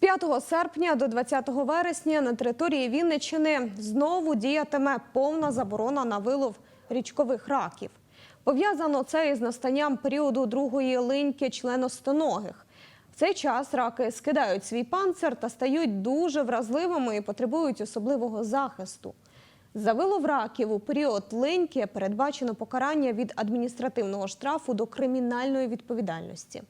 5 серпня до 20 вересня на території Вінниччини знову діятиме повна заборона на вилов річкових раків. Пов'язано це із настанням періоду другої линьки членостоногих. В цей час раки скидають свій панцир та стають дуже вразливими і потребують особливого захисту. За вилов раків у період линьки передбачено покарання від адміністративного штрафу до кримінальної відповідальності.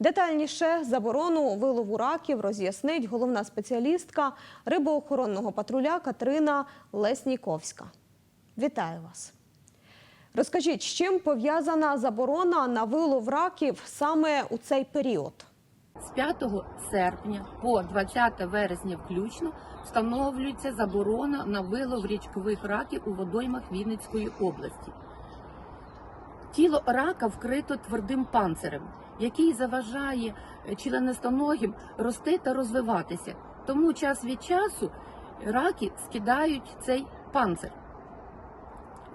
Детальніше заборону вилову раків роз'яснить головна спеціалістка рибоохоронного патруля Катерина Лесніковська. Вітаю вас! Розкажіть, з чим пов'язана заборона на вилов раків саме у цей період? З 5 серпня по 20 вересня включно встановлюється заборона на вилов річкових раків у водоймах Вінницької області. Тіло рака вкрито твердим панцирем, який заважає членистоногим рости та розвиватися. Тому час від часу раки скидають цей панцир.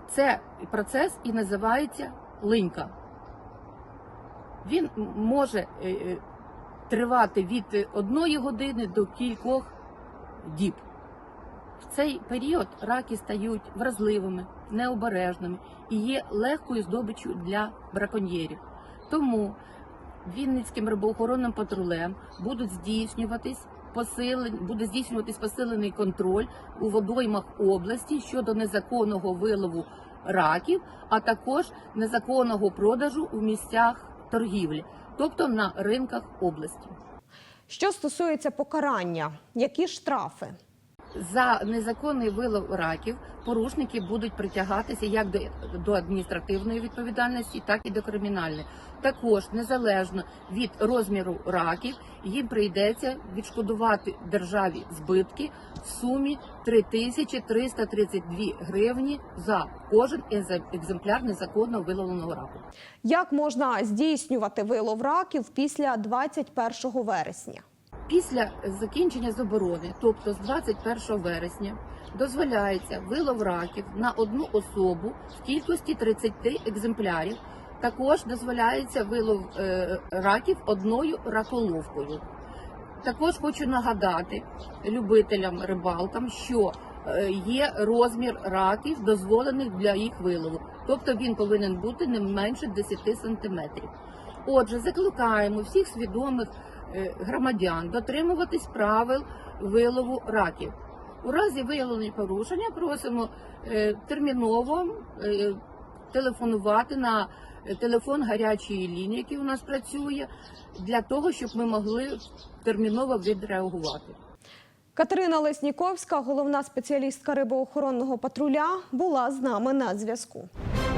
Це процес і називається линька. Він може е, е, тривати від одної години до кількох діб. В цей період раки стають вразливими, необережними і є легкою здобиччю для браконьєрів. Тому Вінницьким рибоохоронним патрулем будуть здійснюватись посилень, буде здійснюватись посилений контроль у водоймах області щодо незаконного вилову раків, а також незаконного продажу у місцях торгівлі, тобто на ринках області. Що стосується покарання, які штрафи? За незаконний вилов раків порушники будуть притягатися як до, до адміністративної відповідальності, так і до кримінальної. Також незалежно від розміру раків їм прийдеться відшкодувати державі збитки в сумі 3332 гривні за кожен екземпляр незаконно виловленого раку. Як можна здійснювати вилов раків після 21 вересня? Після закінчення заборони, тобто з 21 вересня, дозволяється вилов раків на одну особу в кількості 30 екземплярів. Також дозволяється вилов е, раків одною раколовкою. Також хочу нагадати любителям рибалкам, що е, є розмір раків, дозволених для їх вилову. Тобто він повинен бути не менше 10 сантиметрів. Отже, закликаємо всіх свідомих громадян дотримуватись правил вилову раків. У разі виявлення порушення просимо е, терміново е, телефонувати на е, телефон гарячої лінії, який у нас працює, для того, щоб ми могли терміново відреагувати. Катерина Лесніковська, головна спеціалістка рибоохоронного патруля, була з нами на зв'язку.